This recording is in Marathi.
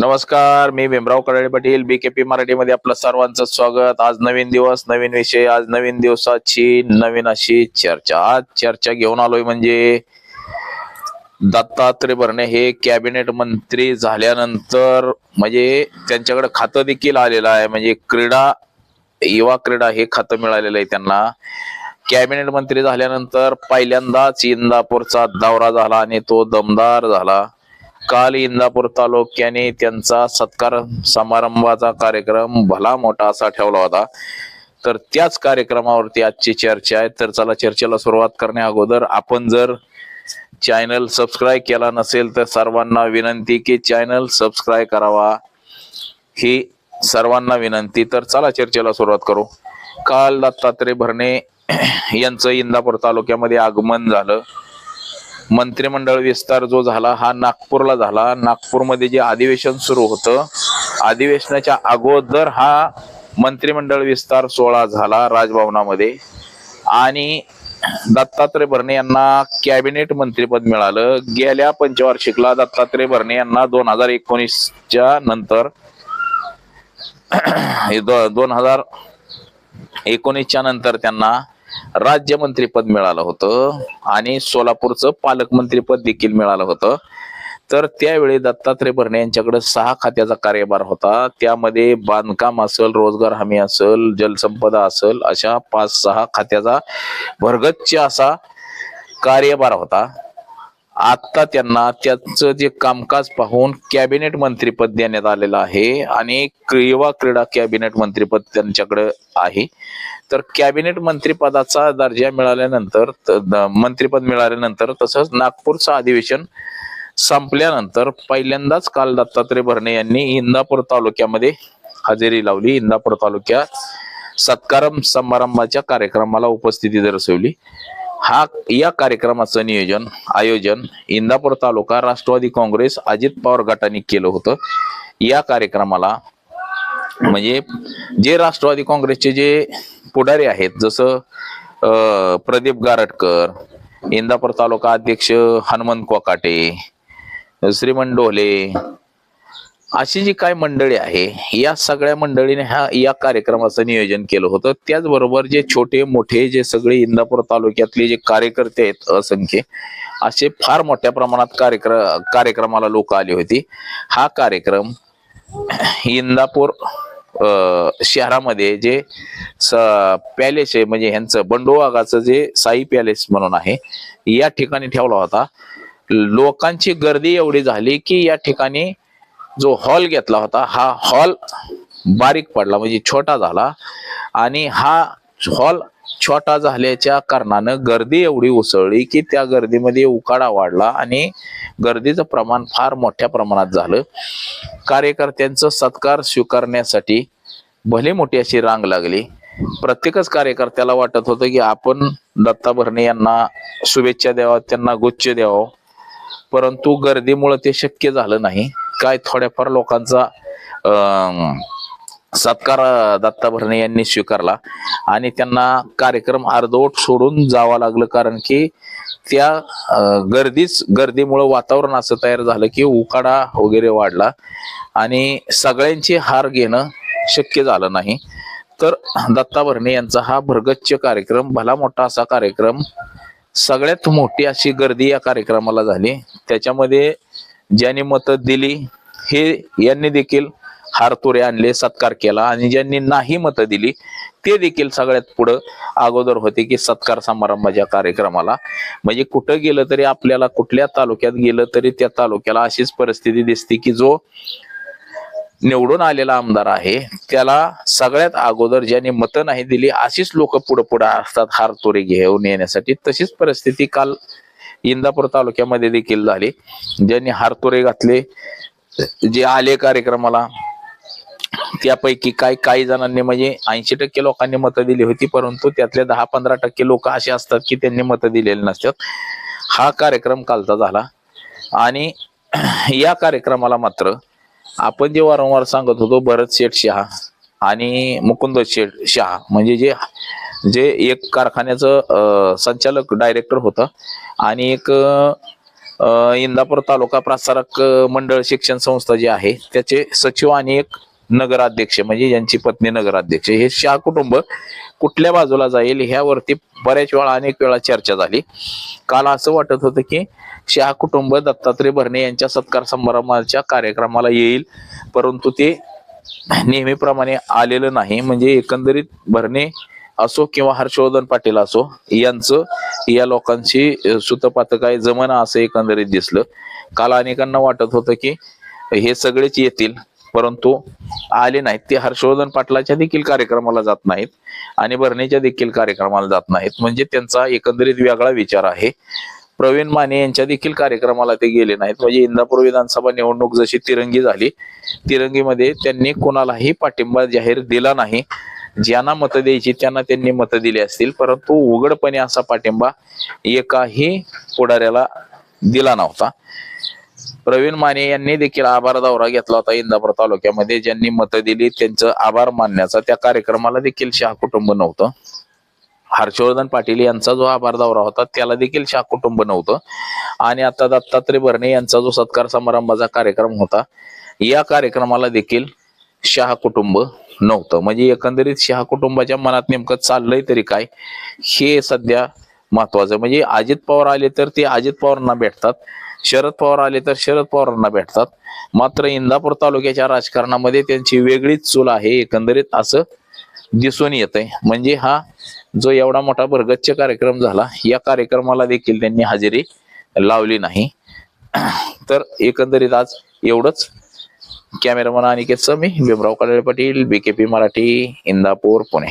नमस्कार मी भीमराव कडाळे पाटील बीकेपी मराठीमध्ये आपलं सर्वांचं स्वागत. आज नवीन दिवस नवीन विषय आज नवीन दिवसाची नवीन अशी चर्चा. आज चर्चा घेऊन आलोय म्हणजे दत्तात्रय भरणे हे कॅबिनेट मंत्री झाल्यानंतर म्हणजे त्यांच्याकडे खातं देखील आलेलं आहे. म्हणजे क्रीडा युवा क्रीडा हे खातं मिळालेलं आहे त्यांना. कॅबिनेट मंत्री झाल्यानंतर पहिल्यांदाच इंदापूरचा दौरा झाला आणि तो दमदार झाला. काल इंदापूर तालुक्याने त्यांचा सत्कार समारंभाचा कार्यक्रम भला मोठा असा ठेवला होता. तर त्याच कार्यक्रमावरती आजची चर्चा आहे. तर चला चर्चेला सुरुवात करण्या अगोदर आपण जर चॅनल सबस्क्राईब केला नसेल तर सर्वांना विनंती की चॅनल सबस्क्राईब करावा. ही सर्वांना विनंती. तर चला चर्चेला सुरुवात करू. काल दत्तात्रय भरणे यांचं इंदापूर तालुक्यामध्ये आगमन झालं. मंत्रिमंडळ विस्तार जो झाला हा नागपूरला झाला. नागपूरमध्ये जे अधिवेशन सुरू होतं अधिवेशनाच्या अगोदर हा मंत्रिमंडळ विस्तार सोहळा झाला राजभवनामध्ये. आणि दत्तात्रय भरणे यांना कॅबिनेट मंत्रीपद मिळालं. गेल्या पंचवार्षिकला दत्तात्रय भरणे यांना दोन हजार एकोणीसच्या नंतर हे दो- दोन हजार एकोणीसच्या नंतर त्यांना राज्यमंत्रीपद मिळालं होतं आणि सोलापूरचं पालकमंत्रीपद देखील मिळालं होतं. तर त्यावेळी दत्तात्रय भरणे यांच्याकडे सहा खात्याचा कार्यभार होता. त्यामध्ये बांधकाम असेल रोजगार हमी असेल जलसंपदा असेल अशा पाच सहा खात्याचा भरगच्च असा कार्यभार होता. आता त्यांना त्याचं जे कामकाज पाहून कॅबिनेट मंत्रीपद देण्यात आलेलं आहे आणि युवा क्रीडा कॅबिनेट मंत्रीपद त्यांच्याकडे आहे. तर कॅबिनेट मंत्रीपदाचा दर्जा मिळाल्यानंतर द- मंत्रीपद मिळाल्यानंतर तसंच नागपूरचं अधिवेशन संपल्यानंतर पहिल्यांदाच काल दत्तात्रय भरणे यांनी इंदापूर तालुक्यामध्ये हजेरी लावली. इंदापूर तालुक्यात सत्कारम समारंभाच्या कार्यक्रमाला उपस्थिती दर्शवली. हा या कार्यक्रमाचं नियोजन आयोजन इंदापूर तालुका राष्ट्रवादी काँग्रेस अजित पवार गटाने केलं होतं. या कार्यक्रमाला म्हणजे जे राष्ट्रवादी काँग्रेसचे जे पुढारी आहेत जसं प्रदीप गारटकर इंदापूर तालुका अध्यक्ष हनुमंत कोकाटे श्रीमंत ढोले अशी जी काय मंडळी आहे या सगळ्या मंडळीने ह्या या कार्यक्रमाचं नियोजन केलं होतं. त्याचबरोबर जे छोटे मोठे जे सगळे इंदापूर तालुक्यातले जे कार्यकर्ते आहेत असंख्य असे फार मोठ्या प्रमाणात कार्यक्रम कार्यक्रमाला लोक आली होती. हा कार्यक्रम इंदापूर शहरामध्ये जे पॅलेस आहे म्हणजे ह्यांचं बंडोवागाचं जे साई पॅलेस म्हणून आहे या ठिकाणी ठेवला होता. लोकांची गर्दी एवढी झाली की या ठिकाणी जो हॉल घेतला होता हा हॉल बारीक पडला म्हणजे छोटा झाला. आणि हा हॉल छोटा झाल्याच्या कारणानं गर्दी एवढी उसळली की त्या गर्दीमध्ये उकाडा वाढला आणि गर्दीचं प्रमाण फार मोठ्या प्रमाणात झालं. कार्यकर्त्यांचं सत्कार स्वीकारण्यासाठी भले मोठी अशी रांग लागली प्रत्येकच कार्यकर्त्याला वाटत होतं की आपण दत्ता भरणे यांना शुभेच्छा द्यावा त्यांना गुच्छ द्यावं परंतु गर्दीमुळे ते शक्य झालं नाही. काय थोड्याफार लोकांचा सत्कार दत्ता भरणे यांनी स्वीकारला. आणि त्यांना कार्यक्रम अर्धवट सोडून जावं लागलं. कारण की त्या गर्दीच गर्दीमुळं वातावरण असं तयार झालं की उकाडा वगैरे वाढला. आणि सगळ्यांची हार घेणं शक्य झालं नाही. तर दत्ता भरणे यांचा हा भरगच्च कार्यक्रम भला मोठा असा कार्यक्रम सगळ्यात मोठी अशी गर्दी या कार्यक्रमाला झाली. त्याच्यामध्ये ज्यांनी मतं दिली हे यांनी देखील हारतुरे आणले सत्कार केला. आणि ज्यांनी नाही मतं दिली ते देखील सगळ्यात पुढं अगोदर होते की सत्कार समारंभाच्या कार्यक्रमाला. म्हणजे कुठं गेलं तरी आपल्याला कुठल्या तालुक्यात गेलं तरी त्या तालुक्याला अशीच परिस्थिती दिसते की जो निवडून आलेला आमदार आहे त्याला सगळ्यात अगोदर ज्यांनी मतं नाही दिली अशीच लोक पुढे पुढे असतात हारतोरे घेऊन येण्यासाठी. तशीच परिस्थिती काल इंदापूर तालुक्यामध्ये देखील झाले. ज्यांनी हारतोरे घातले जे आले कार्यक्रमाला त्यापैकी काही काही जणांनी म्हणजे ऐंशी टक्के लोकांनी मतं दिली होती परंतु त्यातले दहा पंधरा टक्के लोक असे असतात की त्यांनी मतं दिलेली नसतात. हा कार्यक्रम कालचा झाला. आणि या कार्यक्रमाला मात्र आपण जे वारंवार सांगत होतो भरत शेठ शहा आणि मुकुंद शेठ शहा म्हणजे जे जे एक कारखान्याचं संचालक डायरेक्टर होतं आणि एक इंदापूर तालुका प्रसारक मंडळ शिक्षण संस्था जी आहे त्याचे सचिव आणि एक नगराध्यक्ष म्हणजे यांची पत्नी नगराध्यक्ष. हे शाह कुटुंब कुठल्या बाजूला जाईल ह्यावरती बऱ्याच वेळा अनेक वेळा चर्चा झाली. काल असं वाटत होतं की शाह कुटुंब दत्तात्रय भरणे यांच्या सत्कार समारंभाच्या कार्यक्रमाला येईल परंतु ते नेहमीप्रमाणे आलेलं नाही. म्हणजे एकंदरीत भरणे असो किंवा हर्षवर्धन पाटील असो यांचं या लोकांची सुतपात काय जमना असं एकंदरीत दिसलं. काल अनेकांना वाटत होतं की हे सगळेच येतील परंतु आले नाहीत. ते हर्षवर्धन पाटलाच्या देखील कार्यक्रमाला जात नाहीत आणि भरणेच्या देखील कार्यक्रमाला जात नाहीत. म्हणजे त्यांचा एकंदरीत वेगळा विचार आहे. प्रवीण माने यांच्या देखील कार्यक्रमाला ते गेले नाहीत. म्हणजे इंदापूर विधानसभा निवडणूक जशी तिरंगी झाली तिरंगीमध्ये त्यांनी कोणालाही पाठिंबा जाहीर दिला नाही. ज्यांना मतं द्यायची त्यांना त्यांनी मतं दिली असतील परंतु उघडपणे असा पाठिंबा एकाही पुढाऱ्याला दिला नव्हता. प्रवीण माने यांनी देखील आभार दौरा घेतला होता इंदापूर तालुक्यामध्ये. ज्यांनी मतं दिली त्यांचं आभार मानण्याचा त्या कार्यक्रमाला देखील शाह कुटुंब नव्हतं. हर्षवर्धन पाटील यांचा जो आभार दौरा होता त्याला देखील शाह कुटुंब नव्हतं. आणि आता दत्तात्रय भरणे यांचा जो सत्कार समारंभाचा कार्यक्रम होता या कार्यक्रमाला देखील शहा कुटुंब नव्हतं. म्हणजे एकंदरीत शहा कुटुंबाच्या मनात नेमकं चाललंय तरी काय हे सध्या महत्वाचं म्हणजे अजित पवार आले तर ते अजित पवारांना भेटतात. शरद पवार आले तर शरद पवारांना भेटतात. मात्र इंदापूर तालुक्याच्या राजकारणामध्ये त्यांची वेगळीच चूल आहे. एकंदरीत असं दिसून येत आहे म्हणजे हा जो एवढा मोठा भरगच्च कार्यक्रम झाला या कार्यक्रमाला देखील त्यांनी हजेरी लावली नाही. तर एकंदरीत आज एवढंच. कॅमेरामन अनिकेत मी भीमराव काळे पाटील बीकेपी मराठी इंदापूर पुणे.